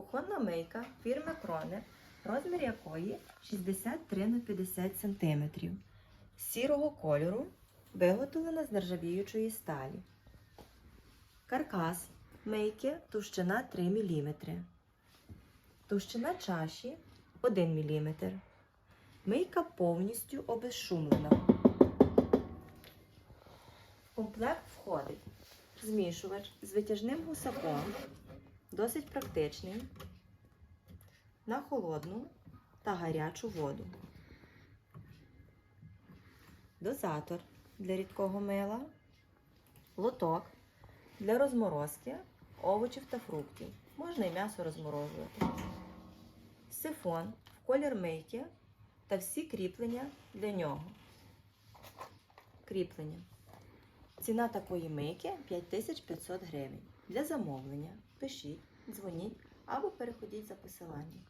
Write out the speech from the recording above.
Кухонна мийка фірми Кроне, розмір якої 63 на 50 см. Сірого кольору, виготовлена з нержавіючої сталі. Каркас мийки товщина 3 мм. Товщина чаші 1 мм. Мийка повністю обезшумлена. Комплект входить змішувач з витяжним гусаком, досить практичний, на холодну та гарячу воду. Дозатор для рідкого мила, лоток для розморозки овочів та фруктів. Можна і м'ясо розморожувати. Сифон в колір мийки та всі кріплення для нього. Кріплення. Ціна такої мийки 5500 гривень. Для замовлення пишіть, дзвоніть або переходіть за посиланням.